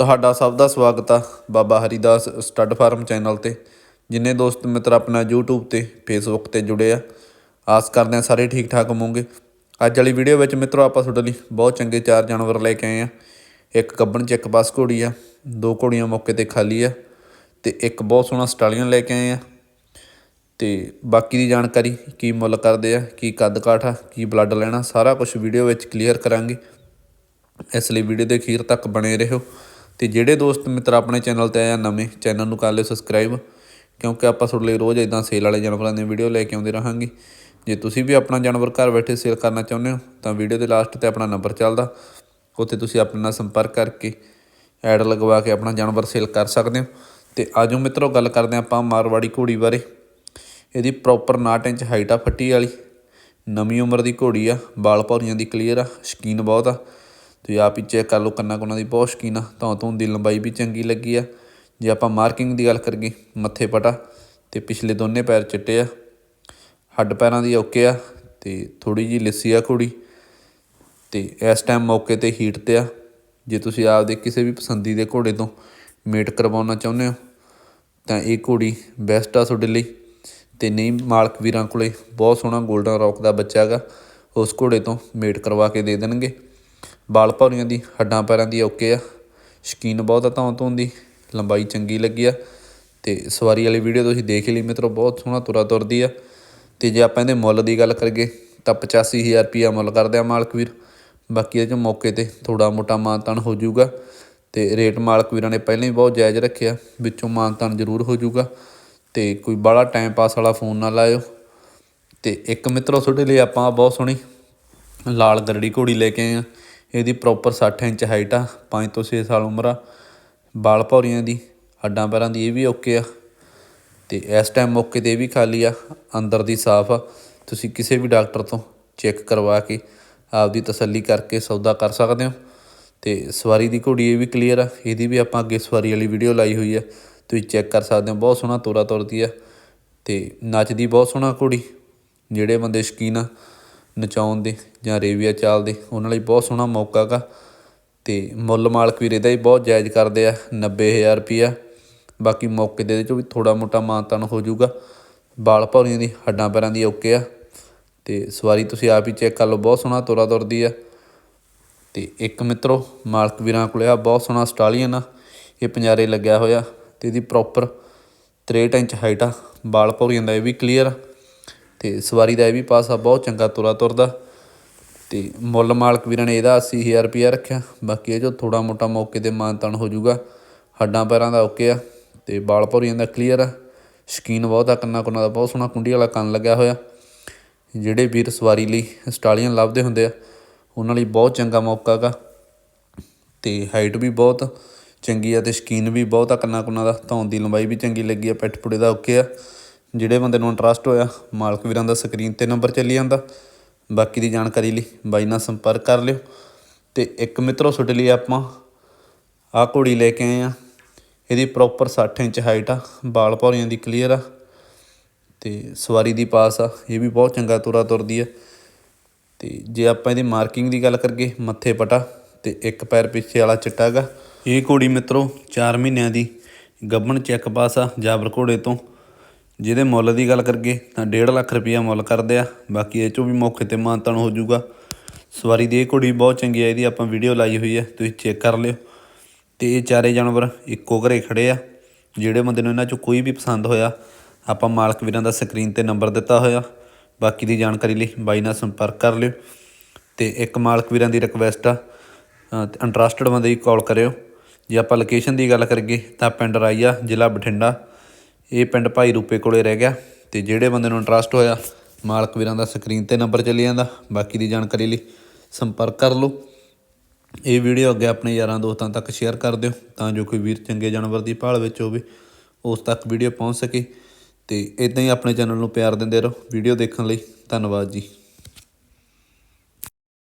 ਤੁਹਾਡਾ ਸਭ ਦਾ ਸਵਾਗਤ ਆ Baba Haridas stud farm channel ਤੇ, ਜਿੰਨੇ ਦੋਸਤ ਮਿੱਤਰ ਆਪਣਾ YouTube ਤੇ, Facebook ਤੇ ਜੁੜੇ ਆ। ਆਸ ਕਰਦੇ ਆ ਸਾਰੇ ਠੀਕ ਠਾਕ ਹੋਵੋਗੇ। ਅੱਜ ਵਾਲੀ ਵੀਡੀਓ ਵਿੱਚ ਮਿੱਤਰੋ ਆਪਾਂ ਤੁਹਾਡੇ ਲਈ ਬਹੁਤ ਚੰਗੇ ਚਾਰ ਜਾਨਵਰ ਲੈ ਕੇ ਆਏ ਆ। ਇੱਕ ਗੱਬਣ ਚ ਇੱਕ ਬਸ ਘੋੜੀ ਆ, ਦੋ ਘੋੜੀਆਂ ਮੌਕੇ ਤੇ ਖਾਲੀ ਆ ਤੇ ਇੱਕ ਬਹੁਤ ਸੋਹਣਾ ਸਟਾਲੀਆਂ ਲੈ ਕੇ ਆਏ ਆ। ਤੇ ਬਾਕੀ ਦੀ ਜਾਣਕਾਰੀ, ਕੀ ਮੁੱਲ ਕਰਦੇ ਆ, ਕੀ ਕੱਦ ਕਾਠ ਆ, ਕੀ ਬਲੱਡ ਲੈਣਾ, ਸਾਰਾ ਕੁਝ ਵੀਡੀਓ ਵਿੱਚ ਕਲੀਅਰ ਕਰਾਂਗੇ। ਇਸ ਲਈ ਵੀਡੀਓ ਦੇ ਅਖੀਰ ਤੱਕ ਬਣੇ ਰਹੋ। ਤੇ ਜਿਹੜੇ ਦੋਸਤ ਮਿੱਤਰ ਆਪਣੇ ਚੈਨਲ ਤੇ ਆਇਆ ਨਵੇਂ, ਚੈਨਲ ਨੂੰ ਕਰ ਲਿਓ ਸਬਸਕ੍ਰਾਈਬ ਕਿਉਂਕਿ ਆਪਾਂ ਤੁਹਾਡੇ ਲਈ ਰੋਜ਼ ਇਦਾਂ ਸੇਲ ਵਾਲੇ ਜਾਨਵਰਾਂ ਦੀਆਂ ਵੀਡੀਓ ਲੈ ਕੇ ਆਉਂਦੇ ਰਹਾਂਗੇ। ਜੇ ਤੁਸੀਂ ਵੀ ਆਪਣਾ ਜਾਨਵਰ ਘਰ ਬੈਠੇ ਸੇਲ ਕਰਨਾ ਚਾਹੁੰਦੇ ਹੋ, ਤਾਂ ਵੀਡੀਓ ਦੇ ਲਾਸਟ ਤੇ ਆਪਣਾ ਨੰਬਰ ਚੱਲਦਾ। ਉੱਥੇ ਤੁਸੀਂ ਆਪਣੇ ਨਾਲ ਸੰਪਰਕ ਕਰਕੇ ਐਡ ਲਗਵਾ ਕੇ ਆਪਣਾ ਜਾਨਵਰ ਸੇਲ ਕਰ ਸਕਦੇ ਹੋ। ਤੇ ਆਜੋ ਮਿੱਤਰੋ, ਗੱਲ ਕਰਦੇ ਹਾਂ ਆਪਾਂ ਮਾਰਵਾੜੀ ਘੋੜੀ ਬਾਰੇ। ਇਹਦੀ ਪ੍ਰੋਪਰ 9 ਇੰਚ ਹਾਈਟ ਆ ਫੱਟੀ ਵਾਲੀ। ਨਵੀਂ ਉਮਰ ਦੀ ਘੋੜੀ ਆ ਬਾਲ ਭੌਰੀਆਂ ਦੀ ਕਲੀਅਰ ਆ, ਸ਼ਕੀਨ ਬਹੁਤ ਆ। ਤੁਸੀਂ ਆਪ ਹੀ ਚੈੱਕ ਕਰ ਲਓ ਕੰਨਾਂ ਕੁੰਨਾਂ ਦੀ ਬਹੁਤ ਸ਼ੌਕੀਨ ਆ, ਧੌਂ ਧੌਂ ਦੀ ਲੰਬਾਈ ਵੀ ਚੰਗੀ ਲੱਗੀ ਆ। ਜੇ ਆਪਾਂ ਮਾਰਕਿੰਗ ਦੀ ਗੱਲ ਕਰੀਏ, ਮੱਥੇ ਪਟਾ ਤੇ ਪਿਛਲੇ ਦੋਨੇ ਪੈਰ ਚਿੱਟੇ ਆ, ਹੱਡ ਪੈਰਾਂ ਦੀ ਓਕੇ ਆ ਤੇ ਥੋੜੀ ਜੀ ਲਿੱਸੀ ਆ ਘੋੜੀ ਤੇ ਇਸ ਟਾਈਮ ਮੌਕੇ ਤੇ ਹੀਟ ਤੇ ਆ। ਜੇ ਤੁਸੀਂ ਆਪਦੇ ਕਿਸੇ ਵੀ ਪਸੰਦੀ ਦੇ ਘੋੜੇ ਤੋਂ ਮੇਟ ਕਰਵਾਉਣਾ ਚਾਹੁੰਦੇ ਹੋ, ਤਾਂ ਇਹ ਘੋੜੀ ਬੈਸਟ ਆ ਤੁਹਾਡੇ ਲਈ ਤੇ ਨਹੀਂ ਮਾਲਕ ਵੀਰਾਂ ਕੋਲੇ ਬਹੁਤ ਸੋਹਣਾ 골ਡਨ ਰੌਕ ਦਾ ਬੱਚਾ ਹੈਗਾ, ਉਸ ਘੋੜੇ ਤੋਂ ਮੇਟ ਕਰਵਾ ਕੇ ਦੇ ਦੇਣਗੇ। ਬਾਲ ਭੌਰੀਆਂ ਦੀ, ਹੱਡਾਂ ਪੈਰਾਂ ਦੀ ਓਕੇ ਆ। ਸ਼ਕੀਨ ਬਹੁਤ ਆ ਧੌਂ ਧੌਂ ਦੀ। ਲੰਬਾਈ ਚੰਗੀ ਲੱਗੀ ਆ। ਤੇ ਸਵਾਰੀ ਵਾਲੀ ਵੀਡੀਓ ਤੁਸੀਂ ਦੇਖ ਲਈ ਮਿੱਤਰੋ, ਬਹੁਤ ਸੋਹਣਾ ਤੁਰਾ ਤੁਰਦੀ ਆ। ਤੇ ਜੇ ਆਪਾਂ ਇਹਦੇ ਮੁੱਲ ਦੀ ਗੱਲ ਕਰੀਏ, ਤਾਂ 85000 ਰੁਪਿਆ ਮੁੱਲ ਕਰਦੇ ਆ ਮਾਲਕ ਵੀਰ। ਬਾਕੀ ਇਹ 'ਚੋਂ ਮੌਕੇ ਤੇ ਥੋੜਾ ਮੋਟਾ ਮਾਨਤਾਨ ਹੋ ਜਾਊਗਾ। ਤੇ ਰੇਟ ਮਾਲਕ ਵੀਰਾਂ ਨੇ ਪਹਿਲਾਂ ਹੀ ਬਹੁਤ ਜਾਇਜ਼ ਰੱਖਿਆ। ਵਿੱਚੋਂ ਮਾਨਤਾਨ ਜ਼ਰੂਰ ਹੋ ਜਾਊਗਾ। ਤੇ ਕੋਈ ਬੜਾ ਟਾਈਮ ਪਾਸ ਵਾਲਾ ਫੋਨ ਨਾ ਲਾਇਓ। ਤੇ ਇੱਕ ਮਿੱਤਰੋ, ਤੁਹਾਡੇ ਲਈ ਆਪਾਂ ਬਹੁਤ ਸੋਹਣੀ ਲਾਲ ਗਰੜੀ ਘੋੜੀ ਲੈ ਕੇ ਆਏ ਆ। ਇਹਦੀ ਪ੍ਰੋਪਰ ਸੱਠ ਇੰਚ ਹਾਈਟ ਆ, ਪੰਜ ਤੋਂ ਛੇ ਸਾਲ ਉਮਰ ਆ। ਬਾਲ ਭੌਰੀਆਂ ਦੀ, ਹੱਡਾਂ ਪੈਰਾਂ ਦੀ ਇਹ ਵੀ ਓਕੇ ਆ। ਤੇ ਇਸ ਟਾਈਮ ਮੌਕੇ ਤੇ ਇਹ ਵੀ ਖਾਲੀ ਆ, ਅੰਦਰ ਦੀ ਸਾਫ਼ ਆ। ਤੁਸੀਂ ਕਿਸੇ ਵੀ ਡਾਕਟਰ ਤੋਂ ਚੈੱਕ ਕਰਵਾ ਕੇ ਆਪਦੀ ਤਸੱਲੀ ਕਰਕੇ ਸੌਦਾ ਕਰ ਸਕਦੇ ਹੋ। ਤੇ ਸਵਾਰੀ ਦੀ ਘੋੜੀ ਇਹ ਵੀ ਕਲੀਅਰ ਆ, ਇਹਦੀ ਵੀ ਆਪਾਂ ਅੱਗੇ ਸਵਾਰੀ ਵਾਲੀ ਵੀਡੀਓ ਲਾਈ ਹੋਈ ਆ। ਤੁਸੀਂ ਚੈੱਕ ਕਰ ਸਕਦੇ ਹੋ, ਬਹੁਤ ਸੋਹਣਾ ਤੋਰਾ ਤੁਰਦੀ ਆ। ਤੇ ਨੱਚਦੀ ਬਹੁਤ ਸੋਹਣਾ ਘੋੜੀ, ਜਿਹੜੇ ਬੰਦੇ ਸ਼ਕੀਨ ਆ ਨਚਾਉਣ ਦੇ ਜਾਂ ਰੇਵੀਆ ਚਾਲ ਦੇ, ਉਹਨਾਂ ਲਈ ਬਹੁਤ ਸੋਹਣਾ ਮੌਕਾ ਗਾ। ਤੇ ਮੁੱਲ ਮਾਲਕ ਵੀਰ ਇਹਦਾ ਹੀ ਬਹੁਤ ਜਾਇਜ਼ ਕਰਦੇ ਆ 90000 ਰੁਪਿਆ ਬਾਕੀ ਮੌਕੇ ਦੇ ਚੋਂ ਵੀ ਥੋੜਾ ਮੋਟਾ ਮਾਨਤਾਨ ਹੋ ਜਾਊਗਾ। ਬਾਲ ਭੌਰੀਆਂ ਦੀ, ਹੱਡਾਂ ਪੈਰਾਂ ਦੀ ਓਕੇ ਆ। ਤੇ ਸਵਾਰੀ ਤੁਸੀਂ ਆਪ ਹੀ ਚੈੱਕ ਕਰ ਲਓ, ਬਹੁਤ ਸੋਹਣਾ ਤੋਰਾ ਤੁਰਦੀ ਆ। ਤੇ ਇੱਕ ਮਿੱਤਰੋ, ਮਾਲਕ ਵੀਰਾਂ ਕੋਲੇ ਆ, ਬਹੁਤ ਸੋਹਣਾ ਸਟਾਲੀਅਨ ਆ। ਇਹ ਪੰਜਾਰੇ ਲੱਗਿਆ ਹੋਇਆ ਤੇ ਇਹਦੀ ਪ੍ਰੋਪਰ 63 ਇੰਚ ਹਾਈਟ ਆ। ਬਾਲ ਭੌਰੀਆਂ ਦਾ ਇਹ ਵੀ ਕਲੀਅਰ ਆ। ਤੇ ਸਵਾਰੀ ਦਾ ਇਹ ਵੀ ਪਾਸਾ ਬਹੁਤ ਚੰਗਾ ਤੁਰਾ ਤੁਰਦਾ। ਤੇ ਮੁੱਲ ਮਾਲਕ ਵੀਰਾਂ ਨੇ ਇਹਦਾ 80000 ਰੁਪਇਆ ਰੱਖਿਆ। ਬਾਕੀ ਇਹ ਜੋ ਥੋੜਾ ਮੋਟਾ ਮੌਕੇ ਤੇ ਮਾਨਤਾਨ ਹੋ ਜਾਊਗਾ। ਹੱਡਾਂ ਪੈਰਾਂ ਦਾ ਓਕੇ ਆ ਤੇ ਬਾਲ ਭੌਰੀਆਂ ਦਾ ਕਲੀਅਰ ਆ। ਸ਼ਕੀਨ ਬਹੁਤ ਆ, ਕੰਨਾਂ ਕੁੰਨਾਂ ਦਾ ਬਹੁਤ ਸੋਹਣਾ ਕੁੰਡੀ ਵਾਲਾ ਕੰਨ ਲੱਗਿਆ ਹੋਇਆ। ਜਿਹੜੇ ਵੀਰ ਸਵਾਰੀ ਲਈ ਸਟਾਲੀਅਨ ਲੱਭਦੇ ਹੁੰਦੇ ਆ, ਉਹਨਾਂ ਲਈ ਬਹੁਤ ਚੰਗਾ ਮੌਕਾ ਗਾ। ਤੇ ਹਾਈਟ ਵੀ ਬਹੁਤ ਚੰਗੀ ਆ ਤੇ ਸ਼ਕੀਨ ਵੀ ਬਹੁਤ ਆ, ਕੰਨਾਂ ਕੁੰਨਾਂ ਦਾ। ਧੌਣ ਦੀ ਲੰਬਾਈ ਵੀ ਚੰਗੀ ਲੱਗੀ ਆ, ਪਿੱਠ ਪੁੜੇ ਦਾ ਓਕੇ ਆ। ਜਿਹੜੇ ਬੰਦੇ ਨੂੰ ਇੰਟਰਸਟ ਹੋਇਆ, ਮਾਲਕ ਵੀਰਾਂ ਦਾ ਸਕਰੀਨ ਤੇ ਨੰਬਰ ਚੱਲੀ ਜਾਂਦਾ। ਬਾਕੀ ਦੀ ਜਾਣਕਾਰੀ ਲਈ ਬਾਈ ਨਾਲ ਸੰਪਰਕ ਕਰ ਲਿਓ। ਤੇ ਇੱਕ ਮਿੱਤਰੋ, ਤੁਹਾਡੇ ਲਈ ਆਪਾਂ ਆਹ ਘੋੜੀ ਲੈ ਕੇ ਆਏ ਆ ਇਹਦੀ ਪ੍ਰੋਪਰ 60 ਇੰਚ ਹਾਈਟ ਆ, ਬਾਲ ਭੌਰੀਆਂ ਦੀ ਕਲੀਅਰ ਆ। ਤੇ ਸਵਾਰੀ ਦੀ ਪਾਸ ਆ, ਇਹ ਵੀ ਬਹੁਤ ਚੰਗਾ ਤੁਰਾ ਤੁਰਦੀ ਆ। ਤੇ ਜੇ ਆਪਾਂ ਇਹਦੀ ਮਾਰਕਿੰਗ ਦੀ ਗੱਲ ਕਰੀਏ, ਮੱਥੇ ਪਟਾ ਤੇ ਇੱਕ ਪੈਰ ਪਿੱਛੇ ਵਾਲਾ ਚਿੱਟਾ ਗਾ ਇਹ ਘੋੜੀ ਮਿੱਤਰੋ 4 ਮਹੀਨਿਆਂ ਦੀ ਗੱਬਣ ਚੈੱਕ ਪਾਸ ਆ, ਜਾਬਰ ਘੋੜੇ ਤੋਂ। ਜਿਹਦੇ ਮੁੱਲ ਦੀ ਗੱਲ ਕਰੀਏ ਤਾਂ 1.5 ਲੱਖ ਰੁਪਈਆ ਮੁੱਲ ਕਰਦੇ ਆ, ਬਾਕੀ ਇਹ ਚੋਂ ਵੀ ਮੌਕੇ ਤੇ ਮਾਨਤਨ ਹੋ ਜਾਊਗਾ। ਸਵਾਰੀ ਦੀ ਇਹ ਘੋੜੀ ਬਹੁਤ ਚੰਗੀ ਆ, ਇਹਦੀ ਆਪਾਂ ਵੀਡੀਓ ਲਾਈ ਹੋਈ ਹੈ ਤੁਸੀਂ ਚੈੱਕ ਕਰ ਲਿਓ। ਤੇ ਇਹ ਚਾਰੇ ਜਾਨਵਰ ਇੱਕੋ ਘਰੇ ਖੜੇ ਆ, ਜਿਹੜੇ ਬੰਦੇ ਨੂੰ ਇਹਨਾਂ ਚੋਂ ਕੋਈ ਵੀ ਪਸੰਦ ਹੋਇਆ, ਆਪਾਂ ਮਾਲਕ ਵੀਰਾਂ ਦਾ ਸਕਰੀਨ ਤੇ ਨੰਬਰ ਦਿੱਤਾ ਹੋਇਆ। ਬਾਕੀ ਦੀ ਜਾਣਕਾਰੀ ਲਈ ਬਾਈ ਨਾਲ ਸੰਪਰਕ ਕਰ ਲਿਓ। ਤੇ ਇੱਕ ਮਾਲਕ ਵੀਰਾਂ ਦੀ ਰਿਕਵੈਸਟ ਆ ਇੰਟਰਸਟਡ ਬੰਦੇ ਹੀ ਕਾਲ ਕਰਿਓ। ਜੇ ਆਪਾਂ ਲੋਕੇਸ਼ਨ ਦੀ ਗੱਲ ਕਰੀਏ, ਤਾਂ ਪਿੰਡ ਰਾਈਆ, ਜ਼ਿਲ੍ਹਾ ਬਠਿੰਡਾ। ਇਹ ਪਿੰਡ ਭਾਈ ਰੂਪੇ ਕੋਲੇ ਰਹਿ ਗਿਆ ਤੇ ਜਿਹੜੇ ਬੰਦੇ ਨੂੰ ਇੰਟਰਸਟ ਹੋਇਆ, ਮਾਲਕ ਵੀਰਾਂ ਦਾ ਸਕਰੀਨ ਤੇ ਨੰਬਰ ਚੱਲੀ ਜਾਂਦਾ, ਬਾਕੀ ਦੀ ਜਾਣਕਾਰੀ ਲਈ ਸੰਪਰਕ ਕਰ ਲਓ। ਇਹ ਵੀਡੀਓ ਅੱਗੇ ਆਪਣੇ ਯਾਰਾਂ ਦੋਸਤਾਂ ਤੱਕ ਸ਼ੇਅਰ ਕਰ ਦਿਓ, ਤਾਂ ਜੋ ਕੋਈ ਵੀਰ ਚੰਗੇ ਜਾਨਵਰ ਦੀ ਭਾਲ ਵਿੱਚ ਹੋਵੇ, ਉਸ ਤੱਕ ਵੀਡੀਓ ਪਹੁੰਚ ਸਕੇ। ਤੇ ਇਦਾਂ ਹੀ ਆਪਣੇ ਚੈਨਲ ਨੂੰ ਪਿਆਰ ਦਿੰਦੇ ਰਹੋ। ਵੀਡੀਓ ਦੇਖਣ ਲਈ ਧੰਨਵਾਦ ਜੀ।